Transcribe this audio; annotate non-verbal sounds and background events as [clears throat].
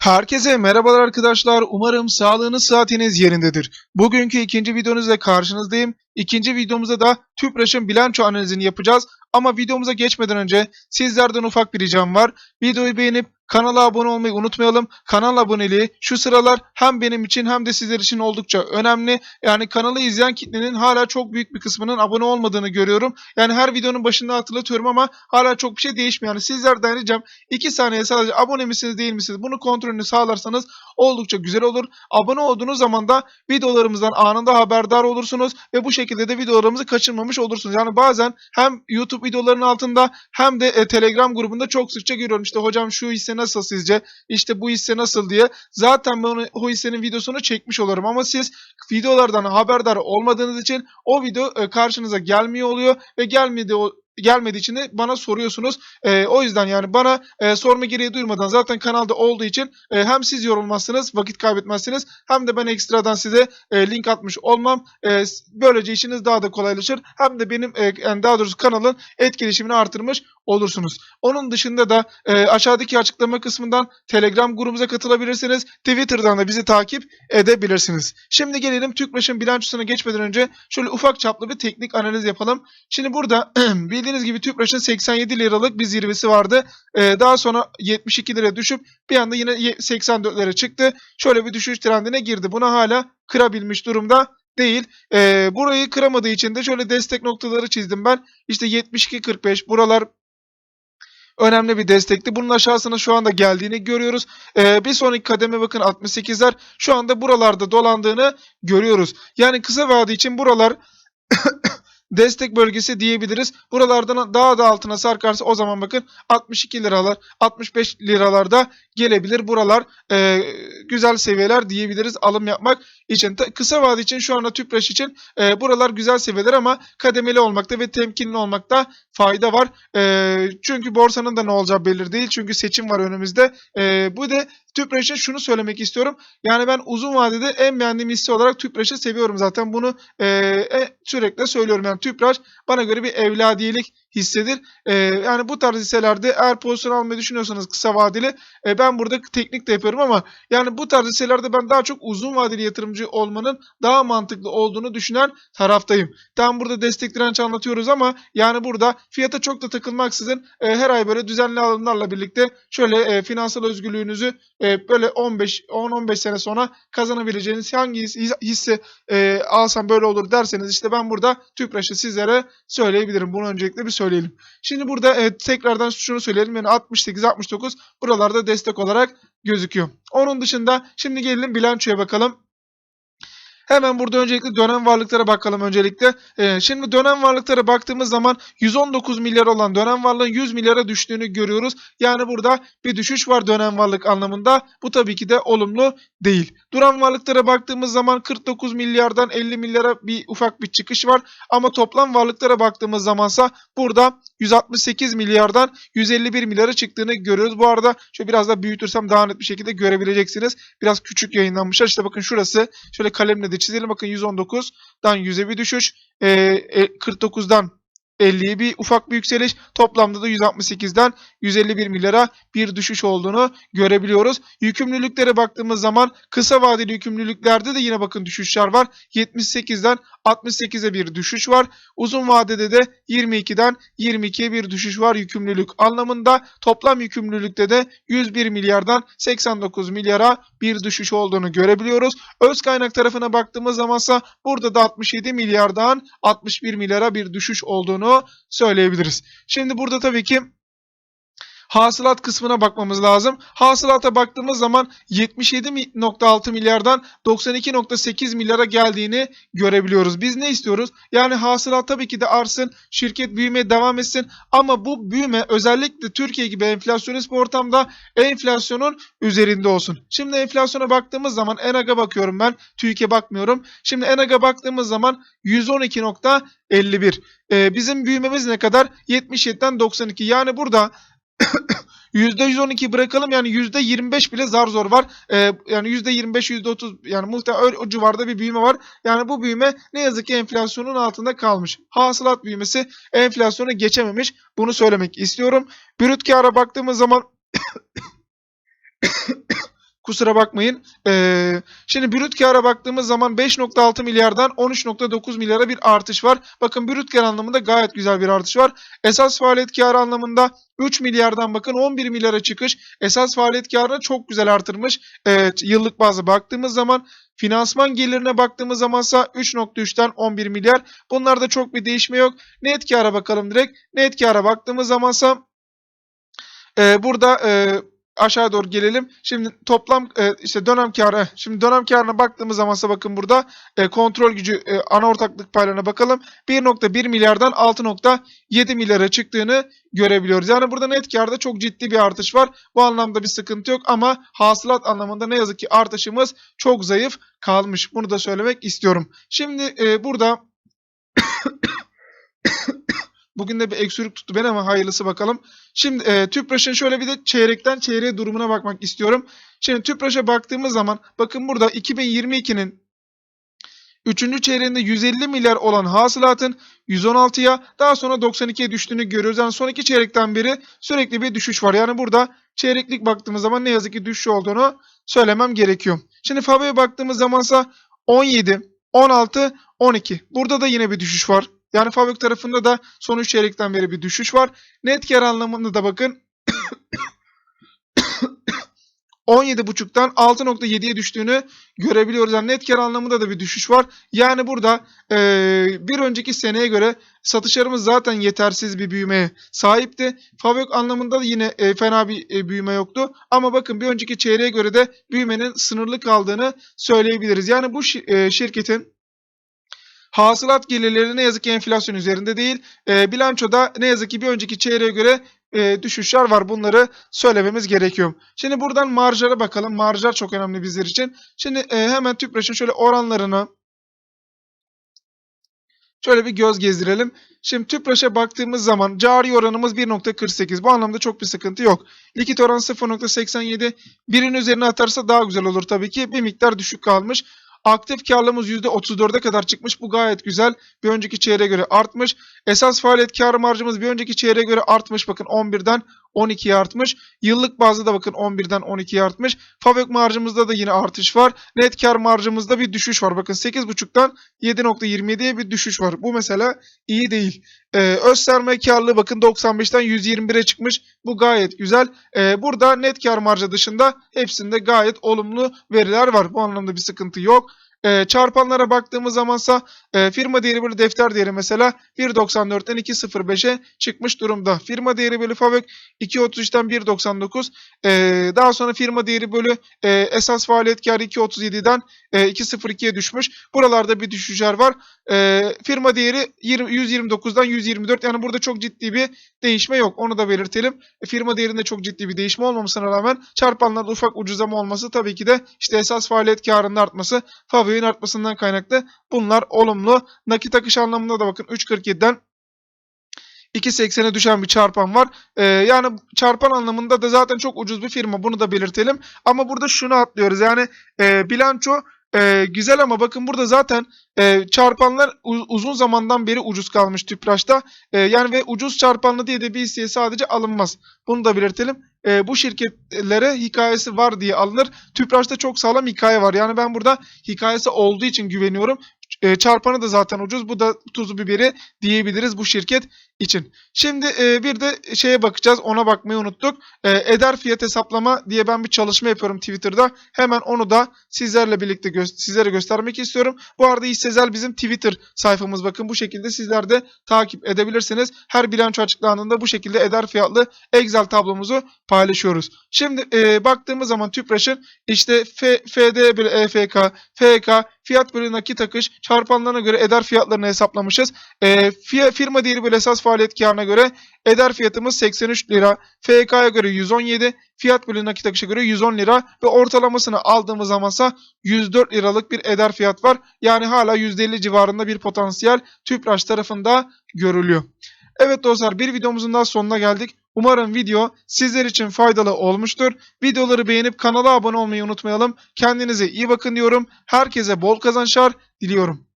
Herkese merhabalar arkadaşlar. Umarım sağlığınız saatiniz yerindedir. Bugünkü ikinci videonuzla karşınızdayım. İkinci videomuzda da TÜPRAŞ'ın bilanço analizini yapacağız. Ama videomuza geçmeden önce sizlerden ufak bir ricam var. Videoyu beğenip kanala abone olmayı unutmayalım. Kanal aboneliği şu sıralar hem benim için hem de sizler için oldukça önemli. Yani kanalı izleyen kitlenin hala çok büyük bir kısmının abone olmadığını görüyorum. Yani her videonun başında hatırlatıyorum ama hala çok bir şey değişmiyor. Yani sizlerden ricam 2 saniye sadece abone misiniz değil misiniz bunu kontrolünü sağlarsanız oldukça güzel olur. Abone olduğunuz zaman da videolarımızdan anında haberdar olursunuz ve bu şekilde de videolarımızı kaçırmamış olursunuz. Yani bazen hem YouTube videolarının altında hem de e, Telegram grubunda çok sıkça görüyorum. İşte hocam şu hisse nasıl sizce? İşte bu hisse nasıl diye. Zaten ben onu, o hissenin videosunu çekmiş olurum ama siz videolardan haberdar olmadığınız için o video e, karşınıza gelmiyor oluyor ve gelmedi o gelmediği için de bana soruyorsunuz. E, o yüzden yani bana e, sorma gereği duymadan zaten kanalda olduğu için e, hem siz yorulmazsınız, vakit kaybetmezsiniz hem de ben ekstradan size e, link atmış olmam. E, böylece işiniz daha da kolaylaşır. Hem de benim e, yani daha doğrusu kanalın etkileşimini artırmış olursunuz. Onun dışında da e, aşağıdaki açıklama kısmından Telegram grubumuza katılabilirsiniz. Twitter'dan da bizi takip edebilirsiniz. Şimdi gelelim TÜKMAŞ'ın bilançosuna geçmeden önce şöyle ufak çaplı bir teknik analiz yapalım. Şimdi burada [clears throat] bildiğiniz gibi TÜPRAŞ'ın 87 liralık bir zirvesi vardı. Ee, daha sonra 72 liraya düşüp bir anda yine ye- 84 lira çıktı. Şöyle bir düşüş trendine girdi. Buna hala kırabilmiş durumda değil. Ee, burayı kıramadığı için de şöyle destek noktaları çizdim ben. İşte 72-45 buralar önemli bir destekti. Bunun aşağısına şu anda geldiğini görüyoruz. Ee, bir sonraki kademe bakın 68'ler şu anda buralarda dolandığını görüyoruz. Yani kısa vade için buralar destek bölgesi diyebiliriz. Buralardan daha da altına sarkarsa o zaman bakın 62 liralar 65 liralarda gelebilir. Buralar e, güzel seviyeler diyebiliriz alım yapmak için. Kısa vade için şu anda tüpraş için e, buralar güzel seviyeler ama kademeli olmakta ve temkinli olmakta fayda var. E, çünkü borsanın da ne olacağı belli değil. Çünkü seçim var önümüzde. E, bu da Tüpraş için şunu söylemek istiyorum. Yani ben uzun vadede en beğendiğim hisse olarak Tüpraş'ı seviyorum zaten. Bunu e, e, sürekli söylüyorum. Yani Tüpraş bana göre bir evladiyelik hissedir. E, yani bu tarz hisselerde eğer pozisyon almayı düşünüyorsanız kısa vadeli e, ben burada teknik de yapıyorum ama yani bu tarz hisselerde ben daha çok uzun vadeli yatırımcı olmanın daha mantıklı olduğunu düşünen taraftayım. Tam burada destek direnç anlatıyoruz ama yani burada fiyata çok da takılmaksızın e, her ay böyle düzenli alımlarla birlikte şöyle e, finansal özgürlüğünüzü e, böyle 15 10-15 sene sonra kazanabileceğiniz hangi his- hisse e, alsam böyle olur derseniz işte ben burada Tüpraş'ı sizlere söyleyebilirim. Bunu öncelikle bir söyleyelim. Şimdi burada e, tekrardan şunu söyleyelim. Yani 68-69 buralarda destek olarak gözüküyor. Onun dışında şimdi gelelim bilançoya bakalım. Hemen burada öncelikle dönem varlıklara bakalım öncelikle. Ee, şimdi dönem varlıklara baktığımız zaman 119 milyar olan dönem varlığın 100 milyara düştüğünü görüyoruz. Yani burada bir düşüş var dönem varlık anlamında. Bu tabii ki de olumlu değil. Duran varlıklara baktığımız zaman 49 milyardan 50 milyara bir ufak bir çıkış var. Ama toplam varlıklara baktığımız zamansa burada 168 milyardan 151 milyara çıktığını görüyoruz. Bu arada şöyle biraz da büyütürsem daha net bir şekilde görebileceksiniz. Biraz küçük yayınlanmışlar. İşte bakın şurası şöyle kalemle de çizelim. Bakın 119'dan 100'e bir düşüş. Ee, e, 49'dan 50'ye bir ufak bir yükseliş. Toplamda da 168'den 151 milyara bir düşüş olduğunu görebiliyoruz. Yükümlülüklere baktığımız zaman kısa vadeli yükümlülüklerde de yine bakın düşüşler var. 78'den 68'e bir düşüş var. Uzun vadede de 22'den 22'ye bir düşüş var yükümlülük anlamında. Toplam yükümlülükte de 101 milyardan 89 milyara bir düşüş olduğunu görebiliyoruz. Öz kaynak tarafına baktığımız zamansa burada da 67 milyardan 61 milyara bir düşüş olduğunu söyleyebiliriz. Şimdi burada tabii ki hasılat kısmına bakmamız lazım. Hasılata baktığımız zaman 77.6 milyardan 92.8 milyara geldiğini görebiliyoruz. Biz ne istiyoruz? Yani hasılat tabii ki de artsın, şirket büyümeye devam etsin ama bu büyüme özellikle Türkiye gibi enflasyonist bir ortamda enflasyonun üzerinde olsun. Şimdi enflasyona baktığımız zaman ENAG'a bakıyorum ben. TÜİK'e bakmıyorum. Şimdi ENAG'a baktığımız zaman 112.51. Ee, bizim büyümemiz ne kadar? 77'den 92. Yani burada [coughs] %112 bırakalım yani %25 bile zar zor var. Ee, yani %25 %30 yani muhtemelen o civarda bir büyüme var. Yani bu büyüme ne yazık ki enflasyonun altında kalmış. Hasılat büyümesi enflasyonu geçememiş. Bunu söylemek istiyorum. Brüt kâra baktığımız zaman [coughs] [coughs] Kusura bakmayın. Ee, şimdi brüt kâra baktığımız zaman 5.6 milyardan 13.9 milyara bir artış var. Bakın brüt kar anlamında gayet güzel bir artış var. Esas faaliyet kârı anlamında 3 milyardan bakın 11 milyara çıkış. Esas faaliyet kârını çok güzel artırmış. Evet, yıllık bazı baktığımız zaman finansman gelirine baktığımız zamansa 3.3'ten 11 milyar. Bunlarda çok bir değişme yok. Net kâra bakalım direkt. Net kâra baktığımız zamansa e, burada e, aşağı doğru gelelim. Şimdi toplam e, işte dönem karı. Şimdi dönem karına baktığımız zamansa bakın burada e, kontrol gücü e, ana ortaklık paylarına bakalım. 1.1 milyardan 6.7 milyara çıktığını görebiliyoruz. Yani burada net karda çok ciddi bir artış var. Bu anlamda bir sıkıntı yok ama hasılat anlamında ne yazık ki artışımız çok zayıf kalmış. Bunu da söylemek istiyorum. Şimdi e, burada Bugün de bir öksürük tuttu beni ama hayırlısı bakalım. Şimdi e, Tüpraş'ın şöyle bir de çeyrekten çeyreğe durumuna bakmak istiyorum. Şimdi Tüpraş'a baktığımız zaman bakın burada 2022'nin 3. çeyreğinde 150 milyar olan hasılatın 116'ya daha sonra 92'ye düştüğünü görüyoruz. Yani son iki çeyrekten beri sürekli bir düşüş var. Yani burada çeyreklik baktığımız zaman ne yazık ki düşüş olduğunu söylemem gerekiyor. Şimdi FAB'ye baktığımız zamansa 17, 16, 12. Burada da yine bir düşüş var. Yani Fabrik tarafında da son 3 çeyrekten beri bir düşüş var. Net kar anlamında da bakın [coughs] 17.5'tan 6.7'ye düştüğünü görebiliyoruz. Yani net kar anlamında da bir düşüş var. Yani burada e, bir önceki seneye göre satışlarımız zaten yetersiz bir büyümeye sahipti. Fabrik anlamında da yine e, fena bir e, büyüme yoktu. Ama bakın bir önceki çeyreğe göre de büyümenin sınırlı kaldığını söyleyebiliriz. Yani bu şi- e, şirketin Hasılat gelirleri ne yazık ki enflasyon üzerinde değil. E, bilançoda ne yazık ki bir önceki çeyreğe göre e, düşüşler var. Bunları söylememiz gerekiyor. Şimdi buradan marjlara bakalım. Marjlar çok önemli bizler için. Şimdi e, hemen Tüpraş'ın şöyle oranlarını şöyle bir göz gezdirelim. Şimdi Tüpraş'a baktığımız zaman cari oranımız 1.48. Bu anlamda çok bir sıkıntı yok. Likit oranı 0.87. Birin üzerine atarsa daha güzel olur tabii ki. Bir miktar düşük kalmış. Aktif karlılığımız %34'e kadar çıkmış. Bu gayet güzel. Bir önceki çeyreğe göre artmış. Esas faaliyet kar marjımız bir önceki çeyreğe göre artmış. Bakın 11'den 12'ye artmış. Yıllık bazda da bakın 11'den 12'ye artmış. Fabrik marjımızda da yine artış var. Net kar marjımızda bir düşüş var. Bakın 8.5'tan 7.27'ye bir düşüş var. Bu mesela iyi değil. Ee, öz sermaye karlılığı bakın 95'ten 121'e çıkmış. Bu gayet güzel. Ee, burada net kar marjı dışında hepsinde gayet olumlu veriler var. Bu anlamda bir sıkıntı yok. E, çarpanlara baktığımız zamansa e, firma değeri bölü defter değeri mesela 1.94'ten 2.05'e çıkmış durumda. Firma değeri bölü fabrik 2.33'ten 1.99. E, daha sonra firma değeri bölü e, esas faaliyet karı 2.37'den e, 2.02'ye düşmüş. Buralarda bir düşüşler var. E, firma değeri 20, 129'dan 124 yani burada çok ciddi bir değişme yok. Onu da belirtelim. E, firma değerinde çok ciddi bir değişme olmamasına rağmen çarpanlarda ufak ucuzlama olması tabii ki de işte esas faaliyet karında artması fabriğin artmasından kaynaklı. Bunlar olumlu. Nakit akış anlamında da bakın 3.47'den 2.80'e düşen bir çarpan var. Ee, yani çarpan anlamında da zaten çok ucuz bir firma. Bunu da belirtelim. Ama burada şunu atlıyoruz. Yani e, bilanço e, güzel ama bakın burada zaten e, çarpanlar u- uzun zamandan beri ucuz kalmış Tüpraş'ta. E, yani ve ucuz çarpanlı diye de bir hisseye sadece alınmaz. Bunu da belirtelim. E, bu şirketlere hikayesi var diye alınır. Tüpraş'ta çok sağlam hikaye var. Yani ben burada hikayesi olduğu için güveniyorum. E, çarpanı da zaten ucuz. Bu da tuzu biberi diyebiliriz bu şirket için. Şimdi e, bir de şeye bakacağız. Ona bakmayı unuttuk. E, eder fiyat hesaplama diye ben bir çalışma yapıyorum Twitter'da. Hemen onu da sizlerle birlikte gö- sizlere göstermek istiyorum. Bu arada İşsezel bizim Twitter sayfamız. Bakın bu şekilde sizler de takip edebilirsiniz. Her bilanço açıklandığında bu şekilde eder fiyatlı Excel tablomuzu paylaşıyoruz. Şimdi e, baktığımız zaman Tüpraş'ın işte F, FD bölü EFK, FK, fiyat bölü nakit akış çarpanlarına göre eder fiyatlarını hesaplamışız. E, firma değeri bölü esas faaliyet karına göre eder fiyatımız 83 lira. FK'ya göre 117, fiyat bölü nakit akışa göre 110 lira ve ortalamasını aldığımız zamansa 104 liralık bir eder fiyat var. Yani hala %50 civarında bir potansiyel Tüpraş tarafında görülüyor. Evet dostlar bir videomuzun daha sonuna geldik. Umarım video sizler için faydalı olmuştur. Videoları beğenip kanala abone olmayı unutmayalım. Kendinize iyi bakın diyorum. Herkese bol kazançlar diliyorum.